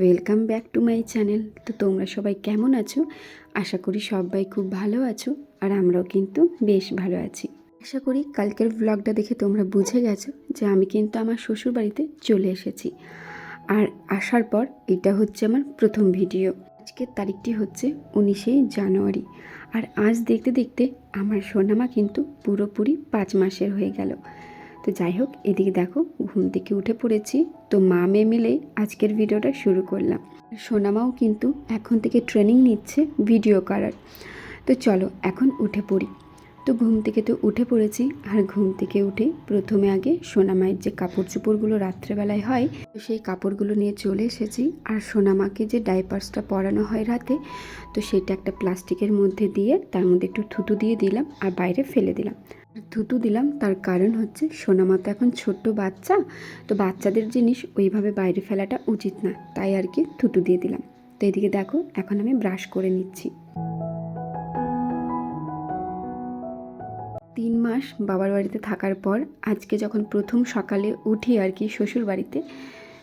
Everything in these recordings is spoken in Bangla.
Welcome back to my channel তো তোমরা সবাই কেমন আছো? আশা করি সবাই খুব ভালো আছো, আর আমরাও কিন্তু বেশ ভালো আছি। আশা করি কালকের ব্লগটা দেখে তোমরা বুঝে গেছো যে আমি কিন্তু আমার শ্বশুর বাড়িতে চলে এসেছি। আর আসার পর এটা হচ্ছে আমার প্রথম ভিডিও আজকের তারিখটি হচ্ছে উনিশে জানুয়ারি। আর আজ দেখতে দেখতে আমার সোনামা কিন্তু পুরোপুরি পাঁচ মাসের হয়ে গেল। তো যাই হোক, এদিকে দেখো ঘুম থেকে উঠে পড়েছি। তো মা মেয়ে মিলে আজকের ভিডিওটা শুরু করলাম। সোনামাও কিন্তু এখন থেকে ট্রেনিং নিচ্ছে ভিডিও করার। তো চলো এখন উঠে পড়ি। তো ঘুম থেকে তো উঠে পড়েছি, আর ঘুম থেকে উঠে প্রথমে আগে সোনামায়ের যে কাপড় চোপড়গুলো রাত্রেবেলায় হয়, তো সেই কাপড়গুলো নিয়ে চলে এসেছি। আর সোনামাকে যে ডাইপার্সটা পরানো হয় রাতে, তো সেটা একটা প্লাস্টিকের মধ্যে দিয়ে তার মধ্যে একটু থুতু দিয়ে দিলাম, আর বাইরে ফেলে দিলাম। থুতু দিলাম, তার কারণ হচ্ছে সোনামা তো এখন ছোট্ট বাচ্চা, তো বাচ্চাদের জিনিস ওইভাবে বাইরে ফেলাটা উচিত না, তাই আর কি থুতু দিয়ে দিলাম। তো এদিকে দেখো, এখন আমি ব্রাশ করে নিচ্ছি। তিন মাস বাবার বাড়িতে থাকার পর, আজকে যখন প্রথম সকালে উঠি আর কি শ্বশুর বাড়িতে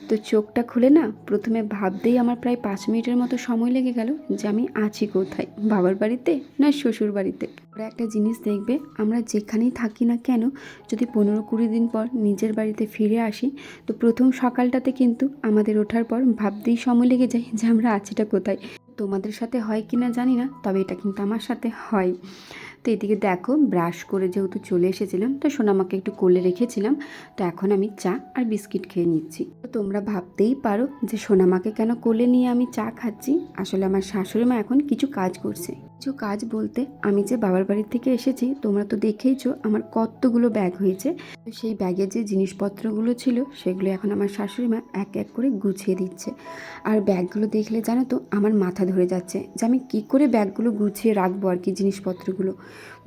তো চোখটা খুলে না, প্রথমে ভাবতেই আমার প্রায় পাঁচ মিনিটের মতো সময় লেগে গেল যে আমি আছি কোথায়, বাবার বাড়িতে না শ্বশুর বাড়িতে। ওরা একটা জিনিস দেখবে, আমরা যেখানেই থাকি না কেন, যদি পনেরো কুড়ি দিন পর নিজের বাড়িতে ফিরে আসি, তো প্রথম সকালটাতে কিন্তু আমাদের ওঠার পর ভাবতেই সময় লেগে যায় যে আমরা আছিটা কোথায়। তোমাদের সাথে হয় কি না জানি না, তবে এটা কিন্তু আমার সাথে হয়। তো এদিকে দেখো ব্রাশ করে যেহেতু চলে এসেছিলাম, তো সোনামাকে একটু কোলে রেখেছিলাম, তো এখন আমি চা আর বিস্কিট খেয়ে নিচ্ছি। তো তোমরা ভাবতেই পারো যে সোনামাকে কেন কোলে নিয়ে আমি চা খাচ্ছি। আসলে আমার শাশুড়ি মা এখন কিছু কাজ করছে। কিছু কাজ বলতে আমি যে বাবার বাড়ির থেকে এসেছি, তোমরা তো দেখেইছো আমার কতগুলো ব্যাগ হয়েছে। সেই ব্যাগে যে জিনিসপত্রগুলো ছিল, সেগুলো এখন আমার শাশুড়ি মা এক এক করে গুছিয়ে দিচ্ছে। আর ব্যাগগুলো দেখলে জানো তো, আমার মাথা ধরে যাচ্ছে যে আমি কী করে ব্যাগগুলো গুছিয়ে রাখব আর কি জিনিসপত্রগুলো?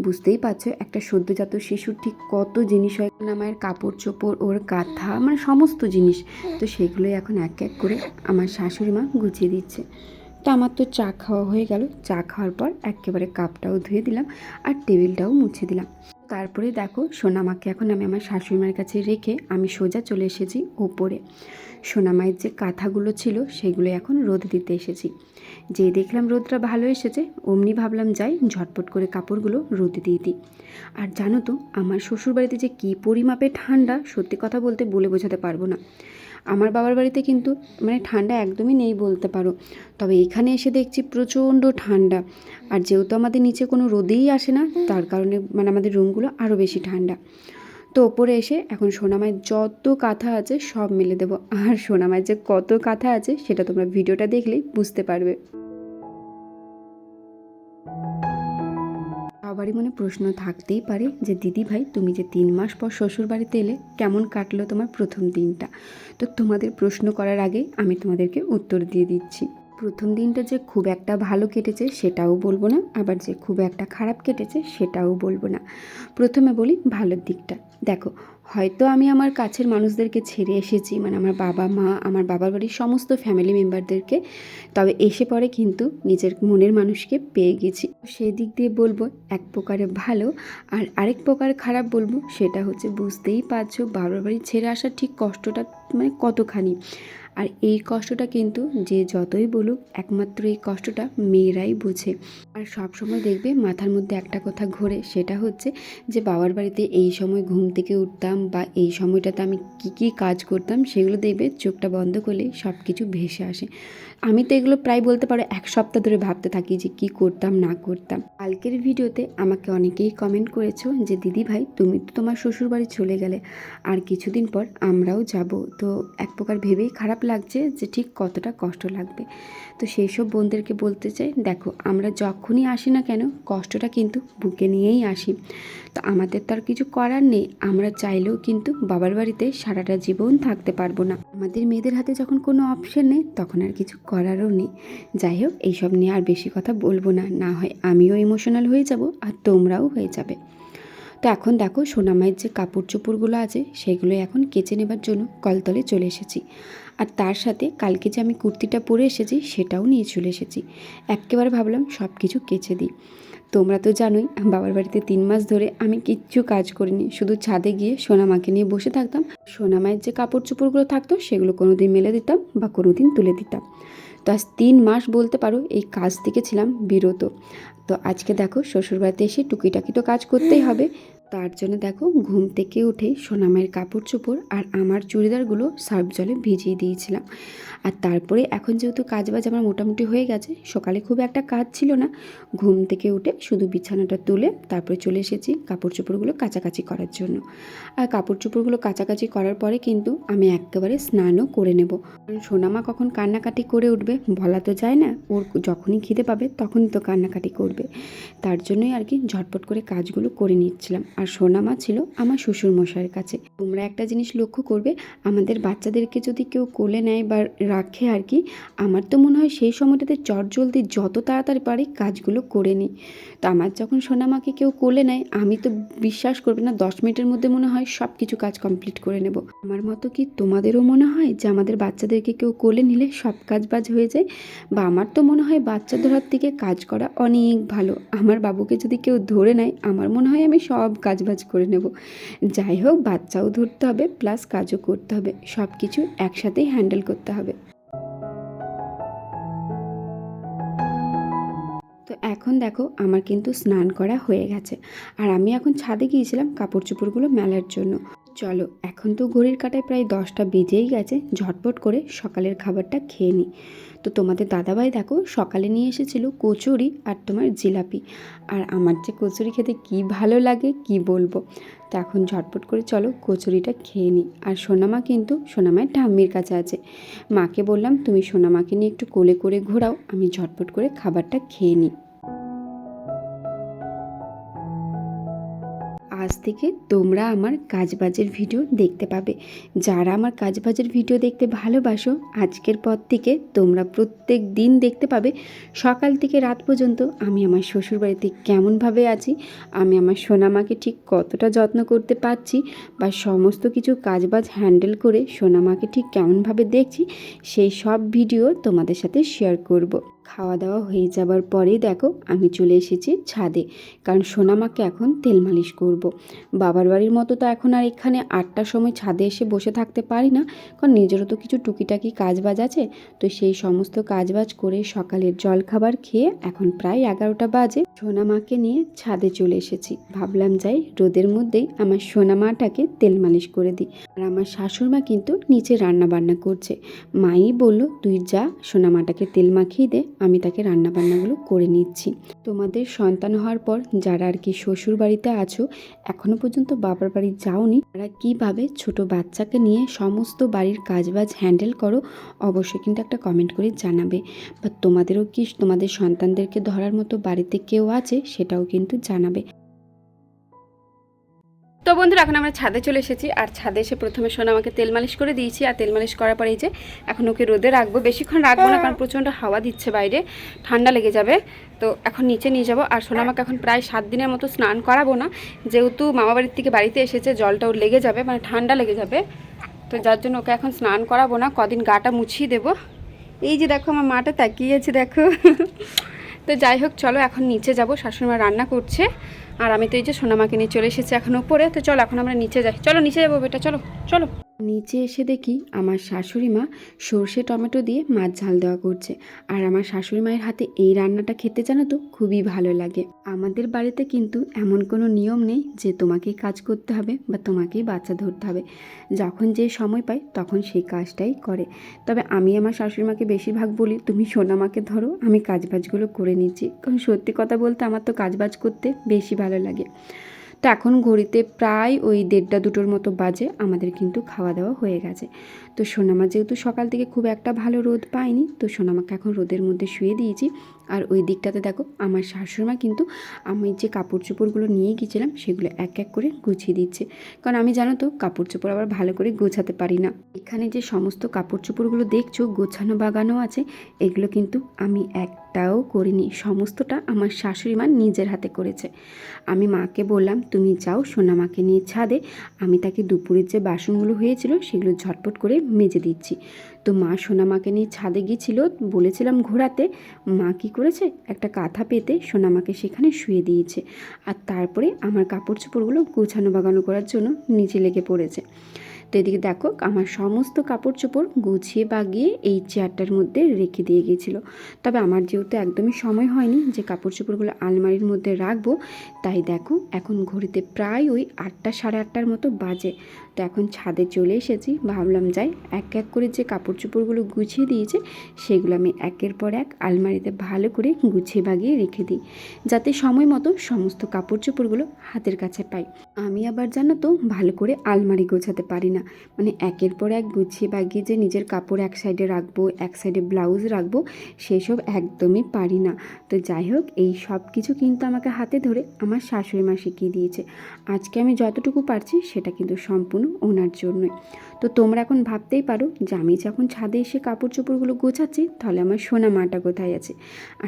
বুঝতেই পারছ, একটা সদ্যজাত শিশুর ঠিক কত জিনিস হয়। আমার কাপড় চোপড়, ওর কাঁথা মানে সমস্ত জিনিস। তো সেগুলোই এখন এক এক করে আমার শাশুড়ি মা গুছিয়ে দিচ্ছে। তো আমার তো চা খাওয়া হয়ে গেল। চা খাওয়ার পর একেবারে কাপটাও ধুয়ে দিলাম আর টেবিলটাও মুছে দিলাম। তারপরে দেখো সোনামাকে এখন আমি আমার শাশুড়িমার কাছে রেখে আমি সোজা চলে এসেছি ওপরে সোনামায়ের যে কাঁথাগুলো ছিল সেগুলো এখন রোদ দিতে এসেছি। যে দেখলাম রোদটা ভালো এসেছে, অমনি ভাবলাম যাই ঝটপট করে কাপড়গুলো রোদে দিয়ে দিই। আর জানো তো, আমার শ্বশুরবাড়িতে যে কী পরিমাপে ঠান্ডা সত্যি কথা বলতে বলে বোঝাতে পারব না। আমার বাবার বাড়িতে কিন্তু মানে ঠান্ডা একদমই নেই বলতে পারো। তবে এখানে এসে দেখছি প্রচণ্ড ঠান্ডা। আর যেহেতু আমাদের নিচে কোনো রোদেই আসে না, তার কারণে মানে আমাদের রুমগুলো আরও বেশি ঠান্ডা। তো ওপরে এসে এখন সোনামায়ের যত কাঁথা আছে সব মেলে দেবো। আর সোনামায়ের যে কত কাঁথা আছে সেটা তোমরা ভিডিওটা দেখলেই বুঝতে পারবে। সবারই মনে প্রশ্ন থাকতেই পারে যে, দিদি ভাই, তুমি যে তিন মাস পর শ্বশুর বাড়িতে এলে, কেমন কাটলো তোমার প্রথম দিনটা? তো তোমাদের প্রশ্ন করার আগে আমি তোমাদেরকে উত্তর দিয়ে দিচ্ছি। প্রথম দিনটা যে খুব একটা ভালো কেটেছে, সেটাও বলব না। আবার যে খুব একটা খারাপ কেটেছে, সেটাও বলব না। প্রথমে বলি ভালোর দিকটা। দেখো হয়তো আমি আমার কাছের মানুষদেরকে ছেড়ে এসেছি মানে আমার বাবা, মা, আমার বাবার বাড়ির সমস্ত ফ্যামিলি মেম্বারদেরকে তবে এসে পরে কিন্তু নিজের মনের মানুষকে পেয়ে গেছি। সেই দিক দিয়ে বলব, এক প্রকারে ভালো। আর আরেক প্রকার খারাপ বলব, সেটা হচ্ছে বুঝতেই পারছ, বাবার বাড়ি ছেড়ে আসার ঠিক কষ্টটা মানে কতখানি। আর এই কষ্টটা কিন্তু যে যতই বলুক, একমাত্র এই কষ্টটা মেয়েরাই বোঝে। আর সব সময় দেখবে মাথার মধ্যে একটা কথা ঘোরে, সেটা হচ্ছে যে বাবার বাড়িতে এই সময় ঘুম থেকে উঠতাম বা এই সময়টাতে আমি কি কি কাজ করতাম সেগুলো দেখবে চোখটা বন্ধ করলে সব কিছু ভেসে আসে। আমি তো এগুলো প্রায় বলতে পারো এক সপ্তাহ ধরে ভাবতে থাকি যে কি করতাম, না করতাম। কালকের ভিডিওতে আমাকে অনেকেই কমেন্ট করেছ যে, দিদি ভাই, তুমি তো তোমার শ্বশুর বাড়ি চলে গেলে, আর কিছুদিন পর আমরাও যাব। তো এক প্রকার ভেবেই খারাপ লাগছে যে, ঠিক কতটা কষ্ট লাগবে। তো সেই সব বোনদেরকে বলতে চাই, দেখো, আমরা যখনই আসি না কেন, কষ্টটা কিন্তু বুকে নিয়েই আসি। তো আমাদের তো আর কিছু করার নেই, আমরা চাইলেও কিন্তু বাবার বাড়িতে সারাটা জীবন থাকতে পারব না। আমাদের মেয়েদের হাতে যখন কোনো অপশন নেই, তখন আর কিছু করারও নেই। যাই হোক, এইসব নিয়ে আর বেশি কথা বলব না। না হয় আমিও ইমোশনাল হয়ে যাব আর তোমরাও হয়ে যাবে। তো এখন দেখো সোনামায়ের যে কাপড় চোপড়গুলো আছে, সেগুলো এখন কেচে নেবার জন্য কলতলে চলে এসেছি। আর তার সাথে কালকে যে আমি কুর্তিটা পরে এসেছি, সেটাও নিয়ে চলে এসেছি। একেবারে ভাবলাম সব কিছু কেচে দিই। তোমরা তো জানোই, বাবার বাড়িতে তিন মাস ধরে আমি কিচ্ছু কাজ করিনি। শুধু ছাদে গিয়ে সোনামাকে নিয়ে বসে থাকতাম। সোনামায়ের যে কাপড় চোপড়গুলো থাকতো, সেগুলো কোনো দিন মেলে দিতাম বা কোনো দিন তুলে দিতাম। তো আজ তিন মাস বলতে পারো, এই কাজ থেকে ছিলাম বিরত। তো আজকে দেখো, শ্বশুরবাড়িতে এসে টুকিটাকি তো কাজ করতেই হবে। তার জন্য দেখো ঘুম থেকে উঠে সোনামায়ের কাপড় চোপড় আর আমার চুড়িদারগুলো সার্ফ জলে ভিজিয়ে দিয়েছিলাম। আর তারপরে এখন যেহেতু কাজ বাজ আমার মোটামুটি হয়ে গেছে, সকালে খুব একটা কাজ ছিল না। ঘুম থেকে উঠে শুধু বিছানাটা তুলে তারপরে চলে এসেছি কাপড় চোপড়গুলো কাছাকাছি করার জন্য। আর কাপড় চোপড়গুলো কাছাকাছি করার পরে কিন্তু আমি একেবারে স্নানও করে নেব। কারণ সোনামা কখন কান্নাকাটি করে উঠবে বলা তো যায় না, ওর যখনই খিদে পাবে তখনই তো কান্নাকাটি করবে। তার জন্যই আর কি ঝটপট করে কাজগুলো করে নিচ্ছিলাম। আর সোনামা ছিল আমার শ্বশুর মশাইয়ের কাছে। তোমরা একটা জিনিস লক্ষ্য করবে, আমাদের বাচ্চাদেরকে যদি কেউ কোলে নেয় বা রাখে আর কি, আমার তো মনে হয় সেই সময়টাতে চট জলদি যত তাড়াতাড়ি পারি কাজগুলো করে নিই। তো আমার যখন সোনামাকে কেউ কোলে নেয়, আমি তো বিশ্বাস করবে না, দশ মিনিটের মধ্যে মনে হয় সব কিছু কাজ কমপ্লিট করে নেব। আমার মতো কি তোমাদেরও মনে হয় যে আমাদের বাচ্চাদেরকে কেউ কোলে নিলে সব কাজ বাজ হয়ে যায়? বা আমার তো মনে হয় বাচ্চা ধরার থেকে কাজ করা অনেক ভালো। আমার বাবুকে যদি কেউ ধরে নেয়, আমার মনে হয় আমি সব কাজ বাজ করে নেব। যাই হোক, বাচ্চাও ধরতে হবে প্লাস কাজও করতে হবে। সব কিছু একসাথেই হ্যান্ডেল করতে হবে। তো এখন দেখো, আমার কিন্তু স্নান করা হয়ে গেছে। আর আমি এখন ছাদে গিয়েছিলাম কাপড় চোপড়গুলো মেলার জন্য। চলো, এখন তো ঘড়ির কাটায় প্রায় দশটা বেজেই গেছে, ঝটপট করে সকালের খাবারটা খেয়ে নিই তো তোমাদের দাদাভাই দেখো, সকালে নিয়ে এসেছিল কচুরি আর তোমার জিলাপি। আর আমার যে কচুরি খেতে কি ভালো লাগে, কি বলব? তো এখন ঝটপট করে চলো কচুরিটা খেয়ে নিই আর সোনামা কিন্তু সোনামায়ের ঠাম্মির কাছে আছে। মাকে বললাম, তুমি সোনামাকে নিয়ে একটু কোলে করে ঘোরাও, আমি ঝটপট করে খাবারটা খেয়ে নিই আজ থেকে তোমরা আমার কাজবাজের ভিডিও দেখতে পাবে যারা আমার কাজবাজের ভিডিও দেখতে ভালোবাসো, আজকের পর থেকে তোমরা প্রত্যেক দিন দেখতে পাবে, সকাল থেকে রাত পর্যন্ত আমি আমার শ্বশুরবাড়িতে কেমনভাবে আছি, আমি আমার সোনামাকে ঠিক কতটা যত্ন করতে পারছি বা সমস্ত কিছু কাজবাজ হ্যান্ডেল করে সোনামাকে ঠিক কেমনভাবে দেখছি, সেই সব ভিডিও তোমাদের সাথে শেয়ার করব। খাওয়া দাওয়া হয়ে যাবার পরেই দেখো আমি চলে এসেছি ছাদে। কারণ সোনামাকে এখন তেল মালিশ করব। বাবার বাড়ির মতো তো এখন আর এখানে আটটার সময় ছাদে এসে বসে থাকতে পারি না। কারণ নিজেরও তো কিছু টুকিটাকি কাজবাজ আছে। তো সেই সমস্ত কাজবাজ করে সকালের জল খাবার খেয়ে এখন প্রায় এগারোটা বাজে। সোনামাকে নিয়ে ছাদে চলে এসেছি। ভাবলাম যাই রোদের মধ্যেই আমার সোনামাটাকে তেল মালিশ করে দিই। আর আমার শাশুড়মা কিন্তু নিচে রান্না বান্না করছে। মাই বলল, তুই যা, সোনামাটাকে তেল মাখিয়ে দে। আমি তাকে রান্না বান্নাগুলো করে নিচ্ছি। তোমাদের সন্তান হওয়ার পর যারা আর কি শ্বশুর বাড়িতে আছো, এখনও পর্যন্ত বাবার বাড়ি যাওনি, তারা কীভাবে ছোট বাচ্চাকে নিয়ে সমস্ত বাড়ির কাজবাজ হ্যান্ডেল করো, অবশ্যই কিন্তু একটা কমেন্ট করে জানাবে। বা তোমাদেরও কি তোমাদের সন্তানদেরকে ধরার মতো বাড়িতে কেউ আছে, সেটাও কিন্তু জানাবে। তো বন্ধুরা, এখন আমরা ছাদে চলে এসেছি। আর ছাদে এসে প্রথমে সোনা আমাকে তেল মালিশ করে দিয়েছি। আর তেল মালিশ করার পরে এই যে এখন ওকে রোদে রাখব। বেশিক্ষণ রাখব না, কারণ প্রচণ্ড হাওয়া দিচ্ছে বাইরে। ঠান্ডা লেগে যাবে। তো এখন নিচে নিয়ে যাব। আর সোনা আমাকে এখন প্রায় সাত দিনের মতো স্নান করাবো না। যেহেতু মামা বাড়ির থেকে বাড়িতে এসেছে, জলটা ওর লেগে যাবে মানে ঠান্ডা লেগে যাবে। তো যার জন্য ওকে এখন স্নান করাবো না। কদিন গাটা মুছিয়ে দেবো। এই যে দেখো, আমার মাটা তাকিয়েছে দেখো। তো যাই হোক, চলো এখন নিচে যাব। শাশুড়িমা রান্না করছে। আর আমি তো এই যে সোনামাকে নিয়ে চলে এসেছি এখন উপরে, তো চলো এখন আমরা নিচে যাই। চলো, নিচে যাব বেটা, চলো চলো। নিচে এসে দেখি আমার শাশুড়ি মা সর্ষে টমেটো দিয়ে মাছ ঝাল দেওয়া করছে। আর আমার শাশুড়ি মায়ের হাতে এই রান্নাটা খেতে জানো তো খুবই ভালো লাগে। আমাদের বাড়িতে কিন্তু এমন কোনো নিয়ম নেই যে তোমাকেই কাজ করতে হবে বা তোমাকেই বাচ্চা ধরতে হবে। যখন যে সময় পাই তখন সেই কাজটাই করে। তবে আমি আমার শাশুড়ি মাকে বেশিরভাগ বলি, তুমি সোনামাকে ধরো, আমি কাজবাজগুলো করে নিচ্ছি। কারণ সত্যি কথা বলতে আমার তো কাজবাজ করতে বেশি ভালো লাগে। তো এখন ঘড়িতে প্রায় ওই দেড়টা দুটোর মতো বাজে, আমাদের কিন্তু খাওয়া দাওয়া হয়ে গেছে। তো সোনামা যেহেতু সকাল থেকে খুব একটা ভালো রোদ পায়নি তো সোনামাকে এখন রোদের মধ্যে শুয়ে দিয়েছি। আর ওই দিকটাতে দেখো, আমার শাশুড়িমা কিন্তু আমি যে কাপড় চোপড়গুলো নিয়ে গিয়েছিলাম, সেগুলো এক এক করে গুছিয়ে দিচ্ছে। কারণ আমি জানো তো কাপড় চোপড় আবার ভালো করে গোছাতে পারি না। এখানে যে সমস্ত কাপড় চোপড়গুলো দেখছ, গোছানো বাগানো আছে, এগুলো কিন্তু আমি একটাও করিনি, সমস্তটা আমার শাশুড়ি মা নিজের হাতে করেছে। আমি মাকে বললাম, তুমি যাও, সোনামাকে নিয়ে ছাদে। আমি তাকে দুপুরের যে বাসনগুলো হয়েছিল, সেগুলো ঝটপট করে মেজে দিচ্ছি। তো মা সোনামাকে নিয়ে ছাদে গিয়েছিল, বলেছিলাম ঘোরাতে, মা কী করেছে? একটা কাঁথা পেতে সোনামাকে সেখানে শুয়ে দিয়েছে। আর তারপরে আমার কাপড় চোপড়গুলো গোছানো বাগানো করার জন্য নিচে লেগে পড়েছে। তো এদিকে দেখো, আমার সমস্ত কাপড় চোপড় গুছিয়ে বাগিয়ে এই চেয়ারটার মধ্যে রেখে দিয়ে গিয়েছিল। তবে আমার যেহেতু একদমই সময় হয়নি যে কাপড় চোপড়গুলো আলমারির মধ্যে রাখব, তাই দেখো, এখন ঘড়িতে প্রায় ওই আটটা সাড়ে আটটার মতো বাজে। তো এখন ছাদে চলে এসেছি। ভাবলাম যাই, এক এক করে যে কাপড় চোপড়গুলো গুছিয়ে দিয়েছে, সেগুলো আমি একের পর এক আলমারিতে ভালো করে গুছিয়ে বাগিয়ে রেখে দিই, যাতে সময় মতো সমস্ত কাপড় চোপড়গুলো হাতের কাছে পাই। আমি আবার জানো তো, ভালো করে আলমারি গোছাতে পারি না। মানে একের পর এক গুছিয়ে বাগিয়ে যে নিজের কাপড় এক সাইডে রাখব, এক সাইডে ব্লাউজ রাখব, সেসব একদমই পারি না। তো যাই হোক, এই সব কিছু কিন্তু আমাকে হাতে ধরে আমার শাশুড়ি মা শিখিয়ে দিয়েছে। আজকে আমি যতটুকু পারছি, সেটা কিন্তু সম্পূর্ণ ওনার জন্যই। তো তোমরা এখন ভাবতেই পারো যে আমি যখন ছাদে এসে কাপড় চোপড়গুলো গোছাচ্ছি, তাহলে আমার সোনা মাটা কোথায় আছে?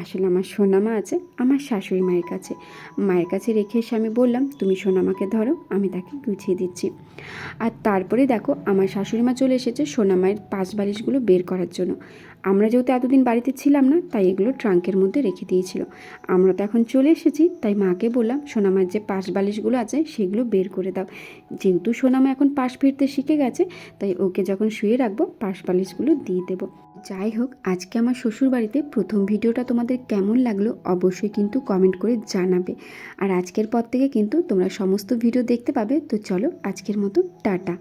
আসলে আমার সোনা মা আছে আমার শাশুড়ি মায়ের কাছে। মায়ের কাছে রেখে এসে আমি বললাম, তুমি সোনামাকে ধরো, আমি তাকে গুছিয়ে দিচ্ছি। আর তারপরে দেখো, আমার শাশুড়ি মা চলে এসেছে সোনা মায়ের পাশ বালিশগুলো বের করার জন্য। আমরা যেহেতু এতদিন বাড়িতে ছিলাম না, তাই এগুলো ট্রাঙ্কের মধ্যে রেখে দিয়েছিল। আমরা তো এখন চলে এসেছি, তাই মাকে বললাম, সোনামার যে পাশ বালিশগুলো আছে, সেগুলো বের করে দাও। যেহেতু সোনামা এখন পাশ ফিরতে শিখে গেছে, তাই ওকে যখন শুয়ে রাখব, পাশ বালিশগুলো দিয়ে দেবো। যাই হোক, আজকে আমার শ্বশুর বাড়িতে প্রথম ভিডিওটা তোমাদের কেমন লাগল, অবশ্যই কিন্তু কমেন্ট করে জানাবে। আর আজকের পর থেকে কিন্তু তোমরা সমস্ত ভিডিও দেখতে পাবে, তো চলো আজকের মতো, টাটা।